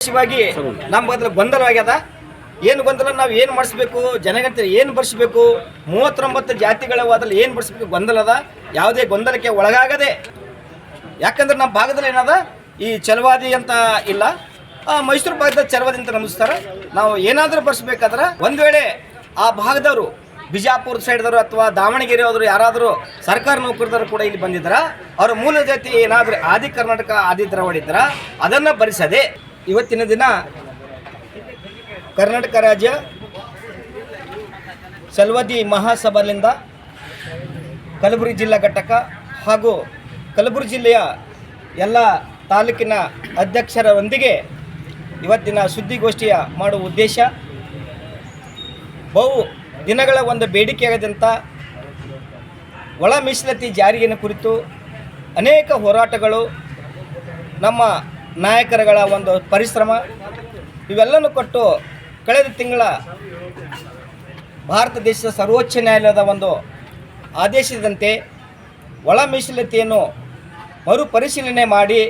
ವಿಶೇಷವಾಗಿ ನಮ್ಮ ಬದಲು ಗೊಂದಲವಾಗ್ಯದ ಏನು ಗೊಂದಲ? ನಾವು ಏನು ಮಾಡಿಸ್ಬೇಕು? ಜನಗಂತ ಏನು ಬರ್ಸ್ಬೇಕು? ಮೂವತ್ತೊಂಬತ್ತು ಜಾತಿಗಳ ಅದ್ರಲ್ಲಿ ಏನು ಬರ್ಸ್ಬೇಕು? ಗೊಂದಲ ಅದ. ಯಾವುದೇ ಗೊಂದಲಕ್ಕೆ ಒಳಗಾಗದೆ. ಯಾಕಂದ್ರೆ ನಮ್ಮ ಭಾಗದಲ್ಲಿ ಏನದ? ಈ ಚಲವಾದಿ ಅಂತ ಇಲ್ಲ. ಮೈಸೂರು ಭಾಗದ ಚಲವಾದಿ ಅಂತ ನಮಿಸ್ತಾರೆ ನಾವು ಏನಾದರೂ ಬರ್ಸ್ಬೇಕಾದ್ರೆ ಒಂದು ವೇಳೆ ಆ ಭಾಗದವರು ಬಿಜಾಪುರ ಸೈಡ್ದವರು ಅಥವಾ ದಾವಣಗೆರೆ ಹೋದ್ರು ಯಾರಾದರೂ ಸರ್ಕಾರ ನೌಕರದವರು ಕೂಡ ಇಲ್ಲಿ ಬಂದಿದ್ದಾರೆ? ಅವರ ಮೂಲ ಜಾತಿ ಏನಾದರೂ ಆದಿ ಕರ್ನಾಟಕ ಆದಿ ದ್ರಾವಣ ಇದ್ರ ಅದನ್ನು ಭರಿಸದೆ ಇವತ್ತಿನ ದಿನ ಕರ್ನಾಟಕ ರಾಜ್ಯ ಸಲ್ವದಿ ಮಹಾಸಭಾಲಿಂದ ಕಲಬುರಗಿ ಜಿಲ್ಲಾ ಘಟಕ ಹಾಗೂ ಕಲಬುರಗಿ ಜಿಲ್ಲೆಯ ಎಲ್ಲ ತಾಲೂಕಿನ ಅಧ್ಯಕ್ಷರೊಂದಿಗೆ ಇವತ್ತಿನ ಸುದ್ದಿಗೋಷ್ಠಿಯ ಮಾಡುವ ಉದ್ದೇಶ ಬಹು ದಿನಗಳ ಒಂದು ಬೇಡಿಕೆಯಾದಂಥ ಒಳ ಮೀಸಲಾತಿ ಜಾರಿಯನ್ನು ಕುರಿತು ಅನೇಕ ಹೋರಾಟಗಳು ನಮ್ಮ ನಾಯಕರುಗಳ ಒಂದು ಪರಿಶ್ರಮ ಇವೆಲ್ಲನೂ ಕೊಟ್ಟು ಕಳೆದ ತಿಂಗಳ ಭಾರತ ದೇಶದ ಸರ್ವೋಚ್ಚ ನ್ಯಾಯಾಲಯದ ಒಂದು ಆದೇಶದಂತೆ ಒಳ ಮೀಸಲಾತಿಯನ್ನು ಮರುಪರಿಶೀಲನೆ ಮಾಡಿ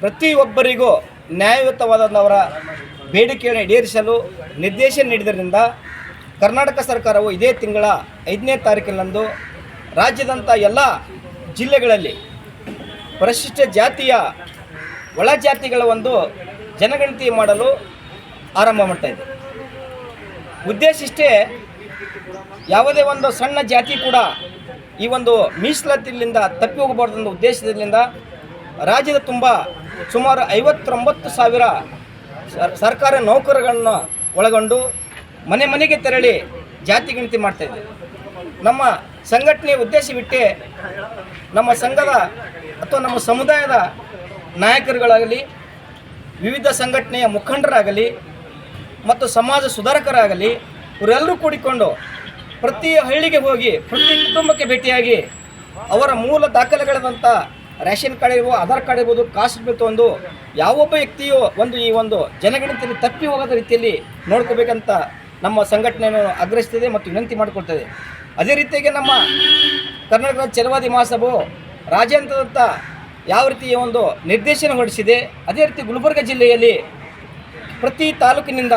ಪ್ರತಿಯೊಬ್ಬರಿಗೂ ನ್ಯಾಯಯುತವಾದವರ ಬೇಡಿಕೆಯನ್ನು ಈಡೇರಿಸಲು ನಿರ್ದೇಶನ ನೀಡಿದ್ದರಿಂದ ಕರ್ನಾಟಕ ಸರ್ಕಾರವು ಇದೇ ತಿಂಗಳ ಐದನೇ ತಾರೀಕಿನಂದು ರಾಜ್ಯದಂಥ ಎಲ್ಲ ಜಿಲ್ಲೆಗಳಲ್ಲಿ ಪರಿಶಿಷ್ಟ ಜಾತಿಯ ಒಳ ಜಾತಿಗಳ ಒಂದು ಜನಗಣತಿ ಮಾಡಲು ಆರಂಭ ಮಾಡ್ತಾ ಇದೆ. ಉದ್ದೇಶ ಇಷ್ಟೇ ಯಾವುದೇ ಒಂದು ಸಣ್ಣ ಜಾತಿ ಕೂಡ ಈ ಒಂದು ಮೀಸಲಾತಿಯಿಂದ ತಪ್ಪಿ ಹೋಗಬಾರ್ದು ಅನ್ನೋ ಉದ್ದೇಶದಿಂದ ರಾಜ್ಯದ ತುಂಬ ಸುಮಾರು ಐವತ್ತೊಂಬತ್ತು ಸಾವಿರ ಸರ್- ಸರ್ಕಾರಿ ನೌಕರರನ್ನು ಒಳಗೊಂಡು ಮನೆ ಮನೆಗೆ ತೆರಳಿ ಜಾತಿ ಗಣತಿ ಮಾಡ್ತಾ ಇದ್ದೆ. ನಮ್ಮ ಸಂಘಟನೆಯ ಉದ್ದೇಶವಿಟ್ಟೆ ನಮ್ಮ ಸಂಘದ ಅಥವಾ ನಮ್ಮ ಸಮುದಾಯದ ನಾಯಕರುಗಳಾಗಲಿ, ವಿವಿಧ ಸಂಘಟನೆಯ ಮುಖಂಡರಾಗಲಿ ಮತ್ತು ಸಮಾಜ ಸುಧಾರಕರಾಗಲಿ ಇವರೆಲ್ಲರೂ ಕೂಡಿಕೊಂಡು ಪ್ರತಿ ಹಳ್ಳಿಗೆ ಹೋಗಿ, ಪ್ರತಿ ಕುಟುಂಬಕ್ಕೆ ಭೇಟಿಯಾಗಿ ಅವರ ಮೂಲ ದಾಖಲೆಗಳಾದಂಥ ರೇಷನ್ ಕಾರ್ಡ್ ಇರ್ಬೋದು, ಆಧಾರ್ ಕಾರ್ಡ್ ಇರ್ಬೋದು ಕಾಸ್ಟ್ ಬಿಲ್ ಒಂದು ಯಾವೊಬ್ಬ ವ್ಯಕ್ತಿಯು ಒಂದು ಈ ಒಂದು ಜನಗಣತಿಯಲ್ಲಿ ತಪ್ಪಿ ಹೋಗದ ರೀತಿಯಲ್ಲಿ ನೋಡ್ಕೋಬೇಕಂತ ನಮ್ಮ ಸಂಘಟನೆಯನ್ನು ಅಗ್ರಹಿಸ್ತದೆ ಮತ್ತು ವಿನಂತಿ ಮಾಡಿಕೊಳ್ತದೆ. ಅದೇ ರೀತಿಯಾಗಿ ನಮ್ಮ ಕರ್ನಾಟಕದ ಚಲವಾದಿ ಮಹಾಸಭು ರಾಜ್ಯಾಂತದಂಥ ಯಾವ ರೀತಿಯ ಒಂದು ನಿರ್ದೇಶನ ಹೊರಡಿಸಿದೆ, ಅದೇ ರೀತಿ ಗುಲ್ಬರ್ಗ ಜಿಲ್ಲೆಯಲ್ಲಿ ಪ್ರತಿ ತಾಲೂಕಿನಿಂದ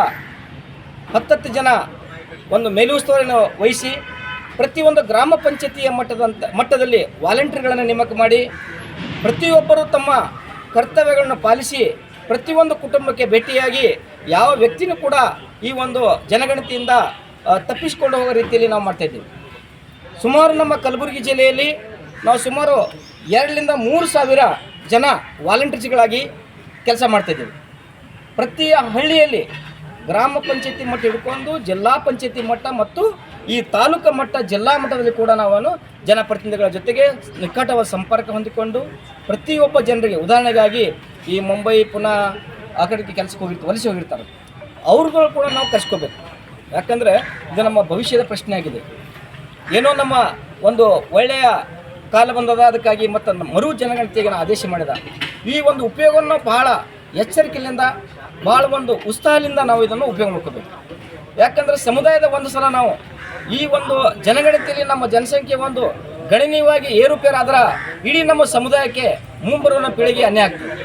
ಹತ್ತತ್ತು ಜನ ಒಂದು ಮೇಲುಸ್ತುವಾರಿಯನ್ನು ವಹಿಸಿ ಪ್ರತಿಯೊಂದು ಗ್ರಾಮ ಪಂಚಾಯತಿಯ ಮಟ್ಟದಂತ, ಮಟ್ಟದಲ್ಲಿ ವಾಲಂಟಿಯರ್ಗಳನ್ನು ನೇಮಕ ಮಾಡಿ ಪ್ರತಿಯೊಬ್ಬರು ತಮ್ಮ ಕರ್ತವ್ಯಗಳನ್ನು ಪಾಲಿಸಿ ಪ್ರತಿಯೊಂದು ಕುಟುಂಬಕ್ಕೆ ಭೇಟಿಯಾಗಿ ಯಾವ ವ್ಯಕ್ತಿನೂ ಕೂಡ ಈ ಒಂದು ಜನಗಣತಿಯಿಂದ ತಪ್ಪಿಸಿಕೊಂಡು ಹೋಗೋ ರೀತಿಯಲ್ಲಿ ನಾವು ಮಾಡ್ತಾಯಿದ್ದೀವಿ ಸುಮಾರು ನಮ್ಮ ಕಲಬುರಗಿ ಜಿಲ್ಲೆಯಲ್ಲಿ ನಾವು ಸುಮಾರು ಎರಡರಿಂದ ಮೂರು ಸಾವಿರ ಜನ ವಾಲಂಟಿಯರ್ಸ್ಗಳಾಗಿ ಕೆಲಸ ಮಾಡ್ತಾಯಿದ್ದೀವಿ ಪ್ರತಿ ಹಳ್ಳಿಯಲ್ಲಿ ಗ್ರಾಮ ಪಂಚಾಯತಿ ಮಟ್ಟ ಹಿಡ್ಕೊಂಡು ಜಿಲ್ಲಾ ಪಂಚಾಯತಿ ಮಟ್ಟ ಮತ್ತು ಈ ತಾಲೂಕು ಮಟ್ಟ, ಜಿಲ್ಲಾ ಮಟ್ಟದಲ್ಲಿ ಕೂಡ ನಾವು ಜನಪ್ರತಿನಿಧಿಗಳ ಜೊತೆಗೆ ನಿಕಟವಾದ ಸಂಪರ್ಕ ಹೊಂದಿಕೊಂಡು ಪ್ರತಿಯೊಬ್ಬ ಜನರಿಗೆ ಉದಾಹರಣೆಗಾಗಿ ಈ ಮುಂಬೈ ಪುನಃ ಆ ಕಡೆಗೆ ಕೆಲಸಕ್ಕೆ ಹೋಗಿರ್ತಾರೆ ವಲಸೆ ಹೋಗಿರ್ತಾರೆ. ಅವ್ರುಗಳು ಕೂಡ ನಾವು ಕರ್ಸ್ಕೋಬೇಕು. ಯಾಕಂದರೆ ಇದು ನಮ್ಮ ಭವಿಷ್ಯದ ಪ್ರಶ್ನೆ ಆಗಿದೆ. ಏನೋ ನಮ್ಮ ಒಂದು ಒಳ್ಳೆಯ ಕಾಲ ಬಂದದ, ಅದಕ್ಕಾಗಿ ಮತ್ತು ಮರು ಜನಗಣತಿಗೆ ನಾವು ಆದೇಶ ಮಾಡಿದ. ಈ ಒಂದು ಉಪಯೋಗವನ್ನು ಬಹಳ ಎಚ್ಚರಿಕೆಯಿಂದ ಭಾಳ ಒಂದು ಉತ್ಸಾಹದಿಂದ ನಾವು ಇದನ್ನು ಉಪಯೋಗ ಮಾಡ್ಕೋಬೇಕು. ಯಾಕಂದರೆ ಸಮುದಾಯದ ಒಂದು ಸಲ ನಾವು ಈ ಒಂದು ಜನಗಣತಿಯಲ್ಲಿ ನಮ್ಮ ಜನಸಂಖ್ಯೆ ಒಂದು ಗಣನೀಯವಾಗಿ ಏರುಪೇರಾದ್ರೆ ಇಡೀ ನಮ್ಮ ಸಮುದಾಯಕ್ಕೆ ಮುಂಬರುವ ಪೀಳಿಗೆ ಅನ್ಯಾಯ ಆಗ್ತದೆ.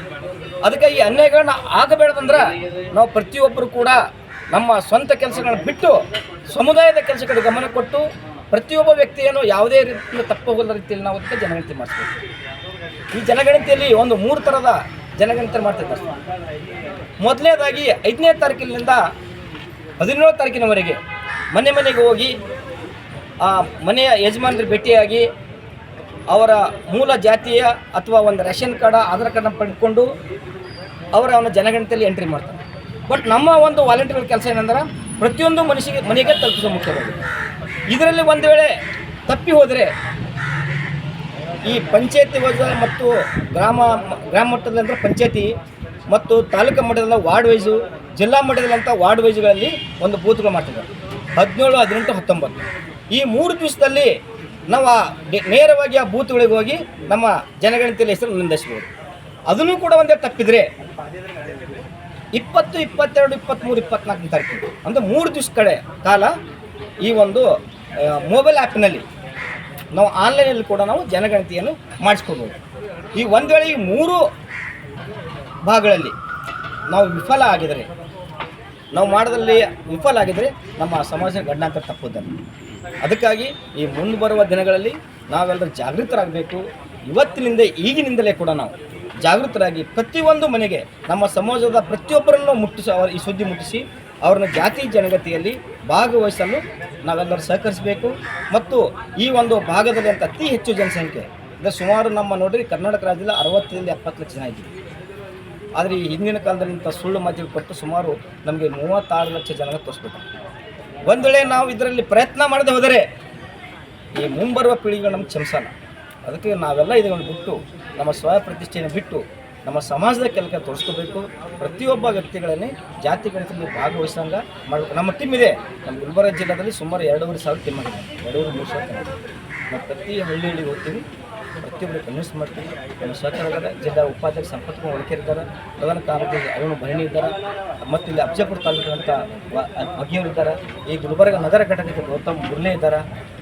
ಅದಕ್ಕೆ ಈ ಅನ್ಯಾಯಗಳನ್ನ ಆಗಬೇಡದಂದ್ರೆ ನಾವು ಪ್ರತಿಯೊಬ್ಬರು ಕೂಡ ನಮ್ಮ ಸ್ವಂತ ಕೆಲಸಗಳನ್ನ ಬಿಟ್ಟು ಸಮುದಾಯದ ಕೆಲಸಗಳಿಗೆ ಗಮನ ಕೊಟ್ಟು ಪ್ರತಿಯೊಬ್ಬ ವ್ಯಕ್ತಿಯನ್ನು ಯಾವುದೇ ರೀತಿಯಲ್ಲಿ ತಪ್ಪೋಗದ ರೀತಿಯಲ್ಲಿ ನಾವು ಅದಕ್ಕೆ ಜನಗಣತಿ ಮಾಡಿಸ್ಬೇಕು. ಈ ಜನಗಣತಿಯಲ್ಲಿ ಒಂದು ಮೂರು ಥರದ ಜನಗಣತಿ ಮಾಡ್ತಿದ್ದಾರೆ ಮೊದಲನೇದಾಗಿ ಐದನೇ ತಾರೀಕಿನಿಂದ ಹದಿನೇಳು ತಾರೀಕಿನವರೆಗೆ ಮನೆ ಮನೆಗೆ ಹೋಗಿ, ಆ ಮನೆಯ ಯಜಮಾನರು ಭೇಟಿಯಾಗಿ ಅವರ ಮೂಲ ಜಾತಿಯ ಅಥವಾ ಒಂದು ರೇಷನ್ ಕಾರ್ಡ, ಆಧಾರ್ ಕಾರ್ಡನ್ನ ಪಡ್ಕೊಂಡು ಅವರ ಅವನ ಜನಗಣತಿಯಲ್ಲಿ ಎಂಟ್ರಿ ಮಾಡ್ತಾರೆ. ಬಟ್ ನಮ್ಮ ಒಂದು ವಾಲಂಟಿಯರ್ ಕೆಲಸ ಏನಂದ್ರೆ ಪ್ರತಿಯೊಂದು ಮನುಷ್ಯಗೆ ಮನೆಗೆ ತಲುಪಿಸೋ ಮುಖ್ಯವಾಗಿ ಇದರಲ್ಲಿ ಒಂದು ವೇಳೆ ತಪ್ಪಿ ಹೋದರೆ ಈ ಪಂಚಾಯತಿ ಮತ್ತು ಗ್ರಾಮ ಗ್ರಾಮ ಮಟ್ಟದಲ್ಲಿ ಅಂದರೆ ಪಂಚಾಯತಿ ಮತ್ತು ತಾಲೂಕು ಮಟ್ಟದಲ್ಲಿ ವಾರ್ಡ್ ವೈಸು, ಜಿಲ್ಲಾ ಮಟ್ಟದಲ್ಲಂಥ ವಾರ್ಡ್ ವೈಸ್ಗಳಲ್ಲಿ ಒಂದು ಬೂತ್ಗಳು ಮಾಡ್ತಿದ್ದಾರೆ. ಹದಿನೇಳು, ಹದಿನೆಂಟು, ಹತ್ತೊಂಬತ್ತು. ಈ ಮೂರು ದಿವಸದಲ್ಲಿ ನಾವು ನೇರವಾಗಿ ಆ ಬೂತ್ಗಳಿಗೆ ಹೋಗಿ ನಮ್ಮ ಜನಗಣತಿಯಲ್ಲಿ ಹೆಸರು ನೋಂದಾಯಿಸ್ಬೋದು ಅದನ್ನು ಕೂಡ ಒಂದೇ ತಪ್ಪಿದ್ರೆ ಇಪ್ಪತ್ತು, ಇಪ್ಪತ್ತೆರಡು ಇಪ್ಪತ್ತ್ಮೂರು ಇಪ್ಪತ್ನಾಲ್ಕನೇ ತಾರೀಕು ಅಂದರೆ ಮೂರು ದಿವಸ ಕಡೆ ಕಾಲ ಈ ಒಂದು ಮೊಬೈಲ್ ಆ್ಯಪ್ನಲ್ಲಿ ನಾವು ಆನ್ಲೈನಲ್ಲಿ ಕೂಡ ನಾವು ಜನಗಣತಿಯನ್ನು ಮಾಡಿಸ್ಕೊಬೋದು. ಈ ಒಂದು ವೇಳೆ ಈ ಮೂರು ಭಾಗಗಳಲ್ಲಿ ನಾವು ವಿಫಲ ಆಗಿದರೆ, ನಾವು ಮಾಡೋದ್ರಲ್ಲಿ ವಿಫಲ ಆಗಿದರೆ ನಮ್ಮ ಸಮಾಜ ಗಂಡಾಂತರ ತಪ್ಪುದನ್ನು ಅದಕ್ಕಾಗಿ ಈ ಮುಂದೆ ಬರುವ ದಿನಗಳಲ್ಲಿ ನಾವೆಲ್ಲರೂ ಜಾಗೃತರಾಗಬೇಕು. ಇವತ್ತಿನಿಂದ ಈಗಿನಿಂದಲೇ ಕೂಡ ನಾವು ಜಾಗೃತರಾಗಿ ಪ್ರತಿಯೊಂದು ಮನೆಗೆ ನಮ್ಮ ಸಮಾಜದ ಪ್ರತಿಯೊಬ್ಬರನ್ನು ಮುಟ್ಟಿಸಿ ಅವರ ಈ ಸುದ್ದಿ ಮುಟ್ಟಿಸಿ ಅವ್ರನ್ನ ಜಾತಿ ಜನಗತಿಯಲ್ಲಿ ಭಾಗವಹಿಸಲು ನಾವೆಲ್ಲರೂ ಸಹಕರಿಸಬೇಕು. ಮತ್ತು ಈ ಒಂದು ಭಾಗದಲ್ಲಿ ಅಂತ ಅತಿ ಹೆಚ್ಚು ಜನಸಂಖ್ಯೆ, ಅಂದರೆ ಸುಮಾರು ನಮ್ಮ ನೋಡ್ರಿ ಕರ್ನಾಟಕ ರಾಜ್ಯದಲ್ಲಿ ಅರವತ್ತರಿಂದ ಎಪ್ಪತ್ತು ಲಕ್ಷ ಜನ ಇದ್ದೀವಿ. ಆದರೆ ಈ ಹಿಂದಿನ ಕಾಲದಲ್ಲಿ ಇಂಥ ಸುಳ್ಳು ಮಾಧ್ಯಮ ಕೊಟ್ಟು ಸುಮಾರು ನಮಗೆ ಮೂವತ್ತಾರು ಲಕ್ಷ ಜನ ತೋರಿಸ್ಬೇಕು. ಒಂದು ವೇಳೆ ನಾವು ಇದರಲ್ಲಿ ಪ್ರಯತ್ನ ಮಾಡದೆ ಹೋದರೆ ಈ ಮುಂಬರುವ ಪೀಳಿಗೆಗಳು ನಮ್ಗೆ ಕ್ಷಮಿಸಲ್ಲ. ಅದಕ್ಕೆ ನಾವೆಲ್ಲ ಇದನ್ನು ಬಿಟ್ಟು ನಮ್ಮ ಸ್ವಯಂ ಪ್ರತಿಷ್ಠೆಯನ್ನು ಬಿಟ್ಟು ನಮ್ಮ ಸಮಾಜದ ಕೆಲಸ ತೋರಿಸ್ಕೋಬೇಕು. ಪ್ರತಿಯೊಬ್ಬ ವ್ಯಕ್ತಿಗಳನ್ನೇ ಜಾತಿ ಗಣಿತದಲ್ಲಿ ಭಾಗವಹಿಸಂಗ ಮಾಡಬೇಕು. ನಮ್ಮ ಟೀಮ್ ಇದೆ. ನಮ್ಮ ಗುಲ್ಬರ್ಗ ಜಿಲ್ಲೆಯಲ್ಲಿ ಸುಮಾರು ಎರಡೂವರೆ ಸಾವಿರ ಟೀಮ್ ಆಗಿದೆ ಎರಡೂವರೆ, ಮೂರು ಸಾವಿರ. ನಾವು ಪ್ರತಿ ಹಳ್ಳಿ ಹಳ್ಳಿ ಹೋಗ್ತೀವಿ. ಪ್ರತಿಯೊಬ್ಬರು ಕನ್ವಿನ್ಸ್ ಮಾಡ್ತೀವಿ. ನಮ್ಮ ಸಹಕಾರ ಜಿಲ್ಲಾ ಉಪಾಧ್ಯಕ್ಷ ಸಂಪತ್ ಕುಮಾರ್ ಇದ್ದಾರೆ ಪ್ರಧಾನ ಕಾರ್ಯದರ್ಶಿ ಅರುಣ್ ಭರಣಿ ಇದ್ದಾರೆ. ಮತ್ತು ಇಲ್ಲಿ ಅಬ್ಜಾಪುರ ತಾಲೂಕಿನಂಥ ಬಗೆಯವರು ಇದ್ದಾರೆ. ಈ ಗುಲ್ಬರ್ಗ ನಗರ ಘಟಕಕ್ಕೆ ಗೌತಮ್ ಮುರ್ಲೆ ಇದ್ದಾರೆ.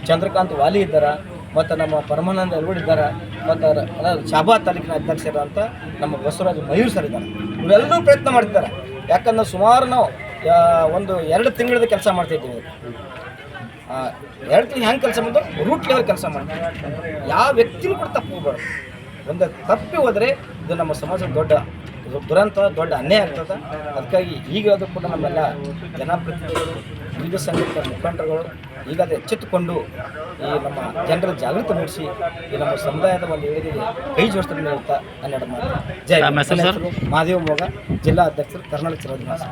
ಚಂದ್ರಕಾಂತ್ ವಾಲಿ ಇದ್ದಾರೆ. ಮತ್ತು ನಮ್ಮ ಪರಮಾನಂದ ಇದ್ದಾರೆ ಮತ್ತು ಶಾಬಾದ್ ತಾಲೂಕಿನ ಅಧ್ಯಕ್ಷರಂತ ನಮ್ಮ ಬಸವರಾಜ ಮಯೂರ್ ಸರ್ ಇದ್ದಾರೆ. ಇವರೆಲ್ಲರೂ ಪ್ರಯತ್ನ ಮಾಡ್ತಿದ್ದಾರೆ ಯಾಕಂದ್ರೆ ಸುಮಾರು ನಾವು ಒಂದು ಎರಡು ತಿಂಗಳದ ಕೆಲಸ ಮಾಡ್ತಿದ್ದೀವಿ ಎರಡು ತಿಂಗಳು ಹೆಂಗೆ ಕೆಲಸ ಮಾಡಿದ್ರು? ರೂಟ್ ಲೆವೆಲ್ ಕೆಲಸ ಮಾಡ್ತೀವಿ ಯಾವ ವ್ಯಕ್ತಿನೂ ಕೂಡ ತಪ್ಪು ಹೋಗ್ಬಾರ್ದು. ಒಂದು ತಪ್ಪಿ ಹೋದರೆ ಇದು ನಮ್ಮ ಸಮಾಜದ ದೊಡ್ಡ, ದುರಂತ, ದೊಡ್ಡ ಅನ್ಯಾಯ ಆಗ್ತದೆ. ಅದಕ್ಕಾಗಿ ಈಗ ಅದು ಕೂಡ ನಮ್ಮೆಲ್ಲ ಜನಪ್ರತಿನಿಧಿಗಳು ವಿವಿಧ ಸಂಘಟನೆ ಮುಖಂಡರುಗಳು ಈಗ ಅದು ಎಚ್ಚೆತ್ತುಕೊಂಡು ಈ ನಮ್ಮ ಜನರ ಜಾಗೃತಿ ಮೂಡಿಸಿ ಈ ನಮ್ಮ ಸಮುದಾಯದ ಒಂದು ಏಳಿಗೆಗೆ ಕೈ ಜೋಡಿಸ್ತಾರೆ ಅಂತ ಮಾಡಿ ಜಯ ಜೈ ಮಹಾದೇವ ಮೋಗ ಜಿಲ್ಲಾ ಅಧ್ಯಕ್ಷರು ಕರ್ನಾಟಕ ಚಿರೋದ್ಯಾಸ